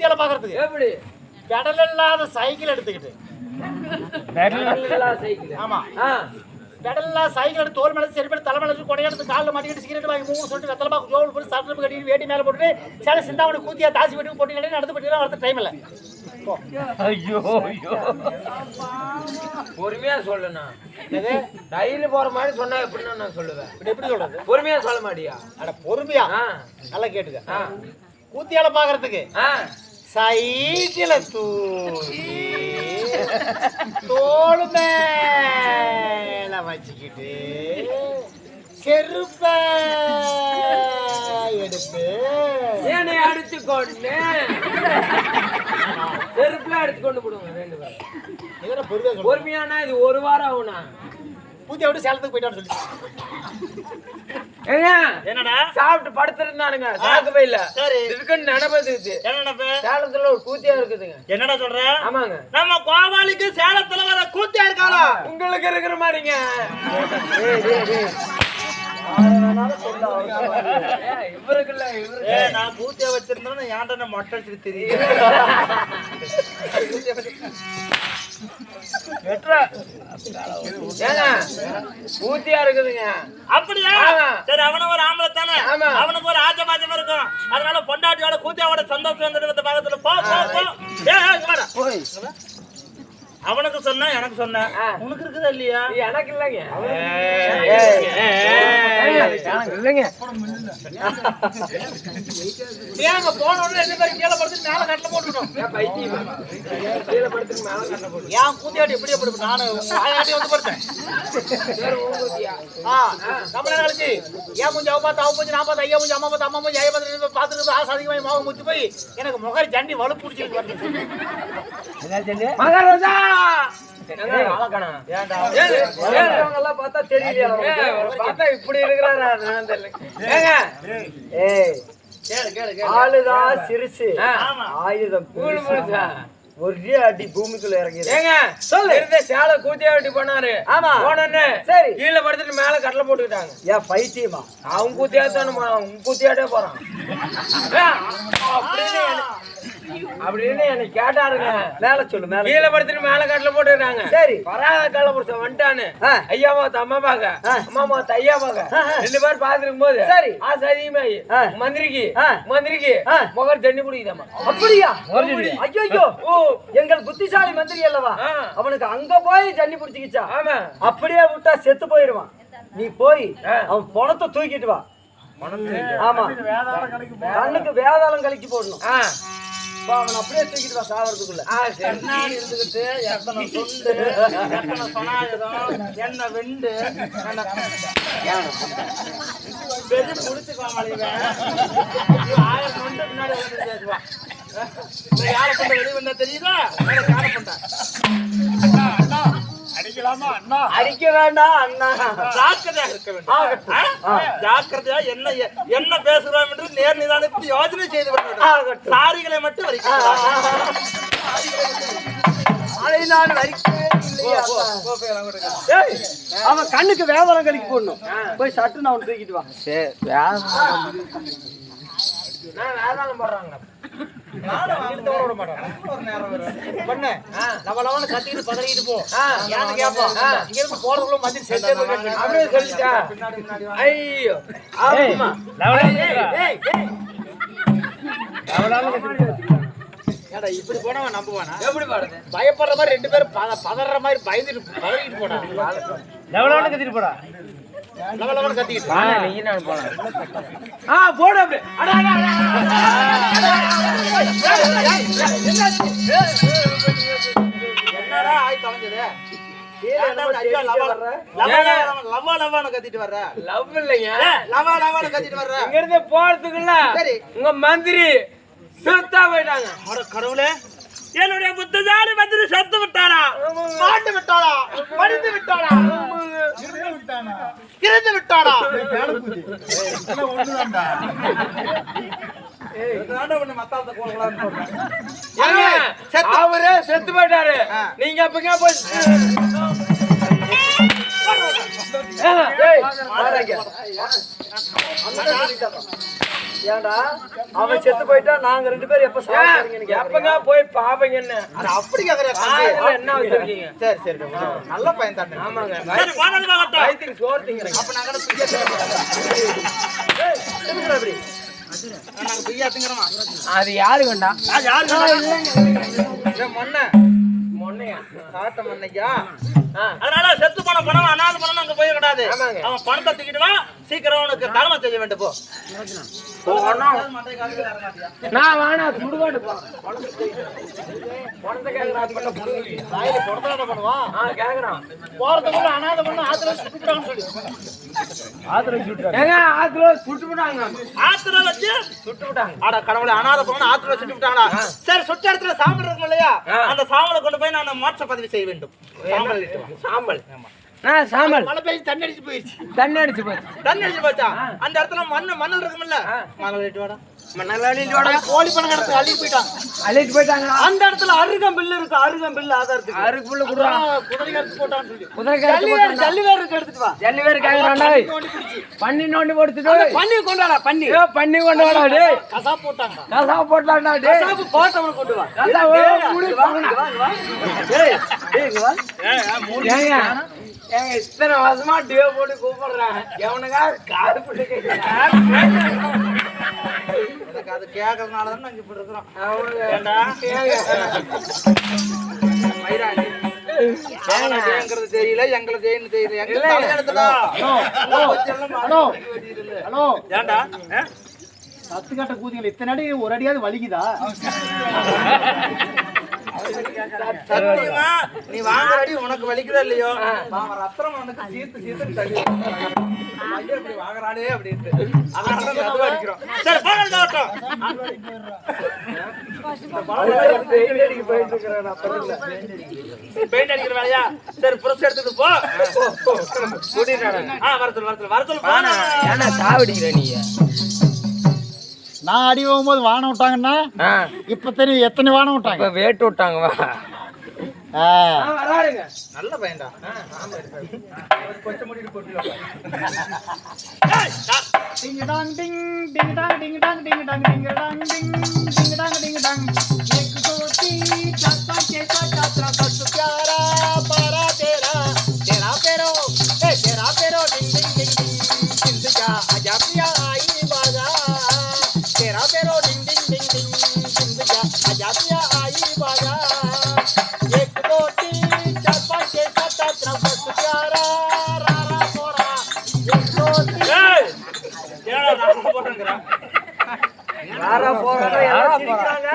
கூத்தியால பாக்குறதுக்கு. எப்படி? பெடல் இல்லாத சைக்கிள் எடுத்துக்கிட்டு. சைக்கிள்? ஆமா. ஆ. பெடல் இல்லாத சைக்கிள் எடுத்து தோல் மேல செருப்பு தலை மேல கொடை எடுத்து காலில் மாட்டிக்கிட்டு சிகரெட் வாங்கி மூணு சொல்லிட்டு வெத்தலை பாக்கு ஜோல் போட்டு சட்டை கட்டிட்டு வேட்டி மேல போட்டு சேலை சிந்தாமணி கூத்தியா தாசி வீட்டுக்கு போட்டு கடை நடந்து போட்டு வரது டைம் இல்ல. போ. ஐயோ ஐயோ. பொறுமையா சொல்லுண்ணா. என்னது? டெய்லி போற மாதிரி சொன்னா எப்படின்னா நான் சொல்லுவேன்? இப்படி எப்படி சொல்றது? பொறுமையா சொல்ல மாட்டியா? அட பொறுமையா? ஆ. நல்லா கேட்டுக்க. ஆ. கூத்தியால பாக்குறதுக்கு. சைக்கிள தூக்கி தோள் மேல வச்சுக்கிட்டு செருப்ப எடுத்து ஏனை அடிச்சு கொண்டு செருப்புல அடிச்சு கொண்டு போடுவாங்க ரெண்டு பேரும் பொறுமையானா இது ஒரு வாரம் ஆகும்ண்ணா பூத்தியா விட்டு சேலத்துக்கு போயிட்டான்னு சொல்லி என்னடா? சாப்பிட்டு படுத்துருந்தானுங்க. சாக்கு பையில சரி. இருக்குன்னு நினைப்பதுக்கு. என்ன சேலத்துல ஒரு கூத்தியா இருக்குதுங்க. என்னடா சொல்ற? ஆமாங்க. நம்ம கோபாலிக்கு சேலத்துல வர கூத்தியா இருக்காளா? உங்களுக்கு இருக்கிற மாதிரிங்க. இவருக்குல்ல இவருக்கு நான் பூத்தியா வச்சிருந்தேன் ஏன்டா மொட்டை அடிச்சுட்டு கூத்தியா இருக்குதுங்க. அப்படியா. சரி அவனும் ஒரு ஆம்பளை தானே. அவனுக்கு ஒரு ஆஜமாஜம் இருக்கும். அதனால பொண்டாட்டியோட கூத்தியாவோட சந்தோஷம் வந்துட்டு பக்கத்துல போ. அவனுக்கு சொன்னா எனக்கு சொன்ன. உனக்கு இருக்குதா இல்லையா? எனக்கு இல்லைங்க. இல்லைங்க. ஏங்க போன உடனே ரெண்டு பேரும் கீழே படுத்து மேல கட்டல போட்டுட்டோம் கீழே படுத்துக்கு மேல கட்ட போடு ஏன் கூத்தியாட்டி எப்படி எப்படி நானு வாயாட்டி வந்து படுத்தேன். நம்மள கழிச்சு ஏன் மூஞ்சி அவ பார்த்து அவ மூஞ்சி நான் பார்த்து ஐயா மூஞ்சி அம்மா பார்த்து அம்மா மூஞ்சி ஐயா பார்த்து பார்த்துட்டு ஆசை அதிகமாக மோகம் முத்தி போய் எனக்கு முகரி ஜண்டி வலு பிடிச்சிருக்கு ஏறவங்கெல்லாம் பார்த்தா தெரியலையா பார்த்தா இப்படி இருக்கிறாரா? நான் தெரியல. ஆளுதான் ஆமா ஆயுதம்? ஒரே அடி பூமிக்குள்ள இறங்கிடு ஏங்க சொல்லு. இருந்த சேலை கூத்தியா வெட்டி பண்ணாரு ஆமா. போனோன்னு சரி. கீழே படுத்துட்டு மேல கட்டல போட்டுக்கிட்டாங்க. ஏன் பைத்தியமா? அவன் கூத்தியா தானே அவன் கூத்தியாட்டே போறான். அப்படின்னு அப்படின்னு என்னை கேட்டாருங்க மேல சொல்லு மேல கீழே படுத்துட்டு மேல கட்டல போட்டுக்கிறாங்க சரி. வராத கள்ள புடிச்ச வந்துட்டானு. ஐயா அம்மா பாக்க ஆ. அம்மா மாத்த ஐயா பாக்க. ரெண்டு பேரும் பாத்துருக்கும் போது சரி. ஆசை அதிகமாயி. மந்திரிக்கு. மந்திரிக்கு ஆ. முகர் தண்ணி குடிக்குதாம்மா அப்படியா மறுபடி. ஐயோ ஓ எங்கள் புத்திசாலி மந்திரி அல்லவா ஆ. அவனுக்கு அங்க போய் ஜன்னி புடிச்சுக்கிச்சா ஆமா அப்படியே விட்டா செத்து போயிருவான் நீ போய். அவன் பணத்தை தூக்கிட்டு வா ஆமா கண்ணுக்கு வேதாளம் கழிச்சு போடணும் அவன் அப்படியே தூக்கிட்டு வா சாவறதுக்குள்ள. கண்ணாடி இருந்துகிட்டு எத்தனை தொண்டு எத்தனை சொனாயுதம் என்ன வெண்டு என்ன பெரிய முடிச்சுக்கலாம் ஆயிரம் தொண்டு பின்னாடி பேசுவான் யாரை கொண்ட வெளி வந்தா தெரியுதா? கொண்டா அடிக்க வேண்டாம் அண்ணா. ஜாக்கிரதையா இருக்க வேண்டும்? ஜாக்கிரதையா என்ன என்ன பேசுறோம் என்று நேர் நிதானத்தில் யோசனை செய்து வேண்டும். சாரிகளை மட்டும் அதை நான் அவன் கண்ணுக்கு வேதாளம் கழிக்கு போடணும். போய் சட்டுன்னு அவன் தூக்கிட்டு வா. நான் வேதாளம் போடுறாங்க கத்திட்டு பதறிட்டு போ. கேப்போம். ஆ. இங்க இருந்து போறதுக்குள்ள கேட்டு. அப்படியே சொல்லிட்டா. ஐயோ. ஏன்டா இப்படி போனவன் நம்புவானா? எப்படி பாடுது பயப்படுற மாதிரி ரெண்டு பேரும் பத- பதற மாதிரி பயந்துட்டு பதறிட்டு போனா. லெவலான கத்திட்டு போடா. போடு அட, என்னடா ஆய் தொலைஞ்சது மந்திரி சுத்தா போயிட்டாங்க அட கடவுளே என்னுடைய புத்தஜாலி மந்திரி செத்து விட்டாரா மாண்டு விட்டாரா மடிந்து ஏங்க, செத்து- அவரே செத்து போயிட்டாரு. நீங்க அப்பங்க போய் ஏய், ஏன்டா? அவன் செத்து போயிட்டா நாங்க ரெண்டு பேரும் எப்ப சாப்பிடுறீங்கன்னு எப்பங்க போய் பாப்பீங்கன்னு அட, அப்படி கேக்குறியா காதுல என்ன வச்சிருக்கீங்க? சரி சரி நல்ல பையன் தானே ஆமாங்க. வயிற்றுக்கு சோறு திங்கிறீங்க அப்ப நாங்க திங்கிறோமா அது யாரு வேண்டா மொன்ன. மொன்னையா? சாட்ட மண்ணையா ஆ. அதனால செத்து போன பணம் அனாத பணம் அங்க போய் கூடாது ஆமாங்க. அவன் பணத்தை தூக்கிட்டு வா. சீக்கிரம் அவனுக்கு தலைமை செய்ய வேண்டும் போ. நான் வேணா சுடுகாடு போறதுக்குள்ள அனாத பண்ண ஆத்துல சுட்டுட்டான்னு சொல்லி. ஆத்திரம் சுட்டுறாரு ஏங்க ஆத்துல சுட்டு விட்டாங்க ஆத்துல வச்சு? சுட்டு விட்டாங்க அட கடவுளே அனாத பண்ண ஆத்துல சுட்டு விட்டாங்களா சரி சுட்ட இடத்துல சாம்பல் இருக்கும் இல்லையா. அந்த சாம்பலை கொண்டு போய் நான் மோட்ச பதிவு செய்ய வேண்டும். சாம்பல் இட்டு வா. ஆ சாமல். மழை பெய்ஞ்சு தண்ணி அடிச்சு போயிடுச்சு தண்ணி அடிச்சு போச்சு. தண்ணி அடிச்சு போச்சா? அந்த இடத்துல மண்ணு மணல் இருக்கும்ல மணல் இட்டு வாடா. மணல் கோழி பணம் கிடக்கு அள்ளி போயிட்டான். அழைட்டு போயிட்டாங்களா அந்த இடத்துல அருகம்பில்லு இருக்கு அருகம்பில்லு ஆதாரத்துக்கு அருக்கு புள்ள குடுறா. குதிரை கருத்து போட்டான்னு சொல்லி. குதிரை ஜல்லி வேறு ஜல்லி வேறு இருக்கு எடுத்துட்டு வா. ஜல்லி வேறு கேக்குறாண்டா நோண்டி பிடிச்சி பண்ணி நோண்டி போடுத்துட்டு பண்ணி கொண்டாடா பண்ணி ஏ பண்ணி கொண்டு வாடா டேய். கசா போட்டாங்க கசா போடலாம்டா டேய். சாப்பு போட்டவனை கொண்டு வா. கசா டேய், முடி இங்க வா, இங்க வா, இங்க வா. டேய், டேய், இங்க வா. ஏங்க ஏங்க இத்தனை வருஷமா டியோ போட்டு கூப்பிடுறாங்க எவனுக்கா காது போட்டு எனக்கு அது கேட்கறதுனால தான் நாங்க இப்படி இருக்கிறோம். தெரியல எங்களை ஜெயின்னு தெரியல. ஏண்டா? சத்து கட்ட கூதிகள் இத்தனை அடி ஒரு அடியாவது வலிக்குதா? சத்தியமா? நீ வாங்குற அடி உனக்கு வலிக்குதா இல்லையோ? அவன் ரத்தம் உனக்கு சீர்த்து சீர்த்து தள்ளி ஐயா இப்படி வாங்குறானே அப்படின்ட்டு. அதனால தான் மெதுவா அடிக்கிறோம். சரி பெயிண்ட் அடிக்கிற வேலையா? சரி புரட்சி எடுத்துட்டு போ. வரத்துல வரத்துல வரத்துல சாவடிக்கிற நீ? நான் அடி போகும்போது வானம் விட்டாங்கன்னா இப்ப தெரியும் எத்தனை வானம் விட்டாங்க? இப்ப வேட்டு விட்டாங்க நல்ல பையன்டா. Ding dong ding ding dong ding dong ding dong ding dong ding ding dong ding dong. போறாங்க